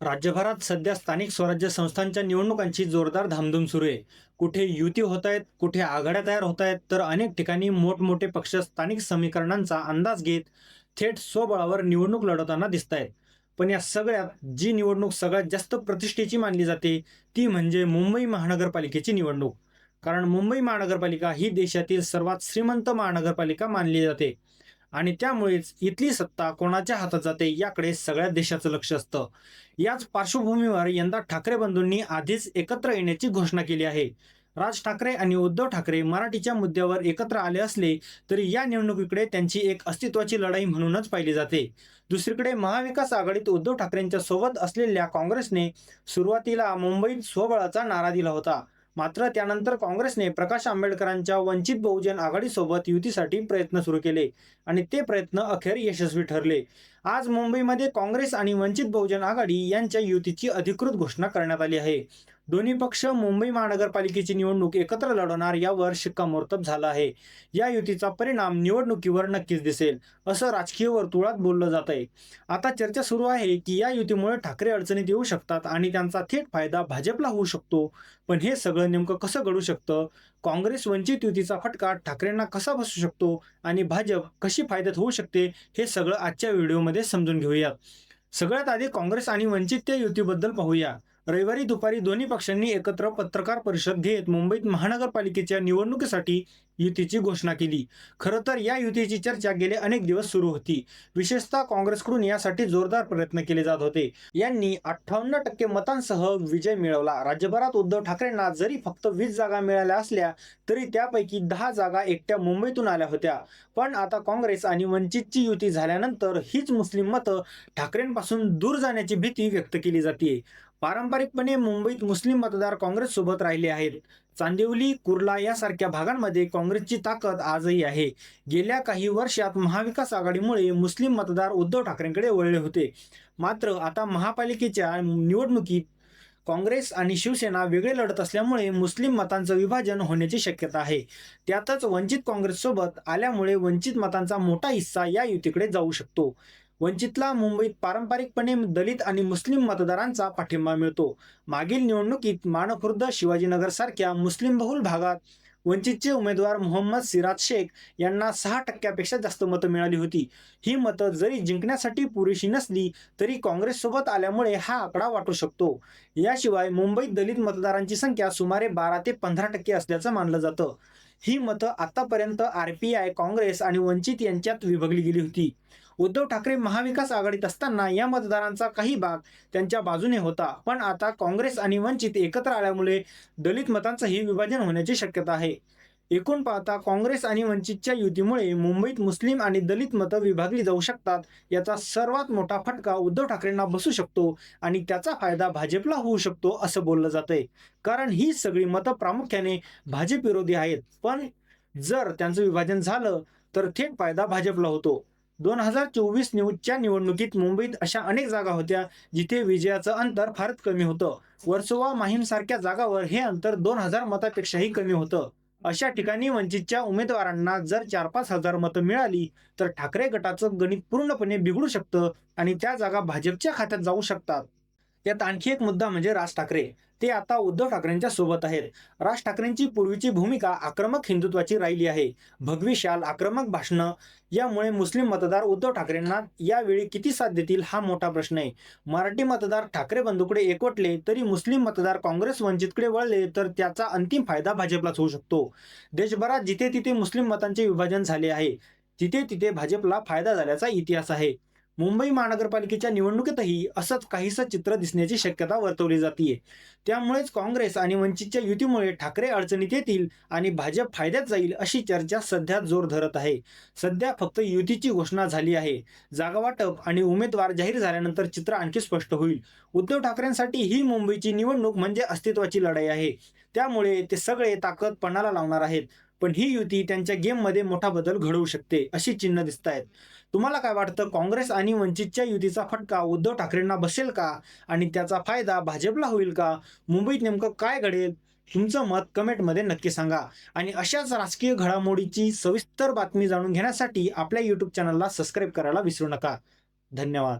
राज्यभरात सध्या स्थानिक स्वराज्य संस्थांच्या निवडणुकांची जोरदार धामधूम सुरू आहे. कुठे युती होत आहेत कुठे आघाड्या तयार होत आहेत तर अनेक ठिकाणी मोठमोठे पक्ष स्थानिक समीकरणांचा अंदाज घेत थेट स्वबळावर निवडणूक लढवताना दिसत आहेत. पण या सगळ्यात जी निवडणूक सगळ्यात जास्त प्रतिष्ठेची मानली जाते ती म्हणजे मुंबई महानगरपालिकेची निवडणूक. कारण मुंबई महानगरपालिका ही देशातील सर्वात श्रीमंत महानगरपालिका मानली जाते. आणि त्यामुळेच इथली सत्ता कोणाच्या हातात जाते याकडे सगळ्या देशाचं लक्ष असतं. याच पार्श्वभूमीवर यंदा ठाकरे बंधूंनी आधीच एकत्र येण्याची घोषणा केली आहे. राज ठाकरे आणि उद्धव ठाकरे मराठीच्या मुद्द्यावर एकत्र आले असले तरी या निवडणुकीकडे त्यांची एक अस्तित्वाची लढाई म्हणूनच पाहिली जाते. दुसरीकडे महाविकास आघाडीत उद्धव ठाकरेंच्या सोबत असलेल्या काँग्रेसने सुरुवातीला मुंबईत स्वबळाचा नारा दिला होता. मात्र त्यानंतर काँग्रेसने प्रकाश आंबेडकरांच्या वंचित बहुजन आघाडीसोबत युतीसाठी प्रयत्न सुरू केले आणि ते प्रयत्न अखेर यशस्वी ठरले. आज मुंबईमध्ये काँग्रेस आणि वंचित बहुजन आघाडी यांच्या युतीची अधिकृत घोषणा करण्यात आली आहे. दोन्ही पक्ष मुंबई महानगरपालिकेची निवडणूक एकत्र लढवणार यावर शिक्कामोर्तब झाला आहे. या युतीचा परिणाम निवडणुकीवर नक्कीच दिसेल असं राजकीय वर्तुळात बोललं जात आहे आता चर्चा सुरू आहे की या युतीमुळे ठाकरे अडचणीत येऊ शकतात आणि त्यांचा थेट फायदा भाजपला होऊ शकतो. पण हे सगळं नेमकं कसं घडू शकतं? काँग्रेस वंचित युतीचा फटका ठाकरेंना कसा बसू शकतो? आणि भाजप कशी फायद्यात होऊ शकते? हे सगळं आजच्या व्हिडिओमध्ये समजून घेऊयात सगळ्यात आधी काँग्रेस आणि वंचित त्या युतीबद्दल पाहूया. रविवारी दुपारी दोन्ही पक्षांनी एकत्र पत्रकार परिषद घेत मुंबईत महानगरपालिकेच्या निवडणुकीसाठी युतीची घोषणा केली. खरं तर या युतीची चर्चा गेले अनेक दिवस सुरू होती. विशेषतः काँग्रेसकडून यासाठी जोरदार प्रयत्न केले जात होते. यांनी अठ्ठावन्न टक्के मतांसह विजय मिळवला. राज्यभरात उद्धव ठाकरेंना जरी फक्त वीस जागा मिळाल्या असल्या तरी त्यापैकी दहा जागा एकट्या मुंबईतून आल्या होत्या. पण आता काँग्रेस आणि वंचितची युती झाल्यानंतर हीच मुस्लिम मतं ठाकरेंपासून दूर जाण्याची भीती व्यक्त केली जाते पारंपरिकपणे मुंबईत मुस्लिम मतदार काँग्रेससोबत राहिले आहेत. चांदिवली कुर्ला यासारख्या भागांमध्ये काँग्रेसची ताकद आजही आहे. गेल्या काही वर्षात महाविकास आघाडीमुळे मुस्लिम मतदार उद्धव ठाकरेंकडे वळले होते. मात्र आता महापालिकेच्या निवडणुकीत काँग्रेस आणि शिवसेना वेगळे लढत असल्यामुळे मुस्लिम मतांचं विभाजन होण्याची शक्यता आहे. त्यातच वंचित काँग्रेससोबत आल्यामुळे वंचित मतांचा मोठा हिस्सा या युतीकडे जाऊ शकतो. वंचितला मुंबईत पारंपरिकपणे दलित आणि मुस्लिम मतदारांचा पाठिंबा मिळतो. मागील निवडणुकीत माणखुर्द शिवाजीनगर सारख्या मुस्लिम बहुल भागात वंचितचे उमेदवार मोहम्मद सिराज शेख यांना सहा टक्क्यापेक्षा जास्त मतं मिळाली होती. ही मतं जरी जिंकण्यासाठी पुरेशी नसली तरी काँग्रेससोबत आल्यामुळे हा आकडा वाटू शकतो. याशिवाय मुंबईत दलित मतदारांची संख्या सुमारे बारा ते पंधरा टक्के असल्याचं मानलं जातं. ही मतं आतापर्यंत आर पी आय काँग्रेस आणि वंचित यांच्यात विभागली गेली होती. उद्धव ठाकरे महाविकास आघाडीत असताना या मतदारांचा काही भाग त्यांच्या बाजूने होता. पण आता काँग्रेस आणि वंचित एकत्र आल्यामुळे दलित मतांचंही विभाजन होण्याची शक्यता आहे. एकूण पाहता काँग्रेस आणि वंचितच्या युतीमुळे मुंबईत मुस्लिम आणि दलित मतं विभागली जाऊ शकतात याचा सर्वात मोठा फटका उद्धव ठाकरेंना बसू शकतो आणि त्याचा फायदा भाजपला होऊ शकतो असं बोललं जातंय. कारण ही सगळी मतं प्रामुख्याने भाजप विरोधी आहेत. पण जर त्यांचं विभाजन झालं तर थेट फायदा भाजपला होतो. दोन हजार चोवीस न्यूजच्या निवडणुकीत मुंबईत अशा अनेक जागा होत्या जिथे विजयाचं अंतर फारच कमी होतं. वर्सोवा माहीम सारख्या जागावर हे अंतर दोन हजार मतापेक्षाही कमी होतं. अशा ठिकाणी वंचितच्या उमेदवारांना जर चार पाच हजार मतं मिळाली तर ठाकरे गटाचं गणित पूर्णपणे बिघडू शकतं आणि त्या जागा भाजपच्या खात्यात जाऊ शकतात. यात आणखी एक मुद्दा म्हणजे राज ठाकरे. ते आता उद्धव ठाकरेंच्या सोबत आहेत. राज ठाकरेंची पूर्वीची भूमिका आक्रमक हिंदुत्वाची राहिली आहे. भगवी शाल आक्रमक भाषणं यामुळे मुस्लिम मतदार उद्धव ठाकरेंना यावेळी किती साथ देतील हा मोठा प्रश्न आहे. मराठी मतदार ठाकरे बंधूकडे एकवटले तरी मुस्लिम मतदार काँग्रेस वंचितकडे वळले तर त्याचा अंतिम फायदा भाजपलाच होऊ शकतो. देशभरात जिथे तिथे मुस्लिम मतांचे विभाजन झाले आहे तिथे तिथे भाजपला फायदा झाल्याचा इतिहास आहे. मुंबई महानगरपालिकेच्या निवडणुकीतही असंच काहीसं चित्र दिसण्याची शक्यता वर्तवली जाते त्यामुळेच काँग्रेस आणि वंचितच्या युतीमुळे ठाकरे अडचणीत येतील आणि भाजप फायद्यात जाईल अशी चर्चा सध्या जोर धरत आहे. सध्या फक्त युतीची घोषणा झाली आहे. जागा वाटप आणि उमेदवार जाहीर झाल्यानंतर चित्र आणखी स्पष्ट होईल. उद्धव ठाकरेंसाठी ही मुंबईची निवडणूक म्हणजे अस्तित्वाची लढाई आहे. त्यामुळे ते सगळे ताकद पणाला लावणार आहेत. पण ही युती त्यांच्या गेममध्ये मोठा बदल घडवू शकते अशी चिन्ह दिसत आहेत तुम्हाला काय वाटतं काँग्रेस आणि वंचितच्या युतीचा फटका उद्धव ठाकरेंना बसेल का? आणि त्याचा फायदा भाजपला होईल का? मुंबईत नेमकं काय घडेल? तुमचं मत कमेंटमध्ये नक्की सांगा. आणि अशाच राजकीय घडामोडीची सविस्तर बातमी जाणून घेण्यासाठी आपल्या यूट्यूब चॅनलला सबस्क्राईब करायला विसरू नका. धन्यवाद.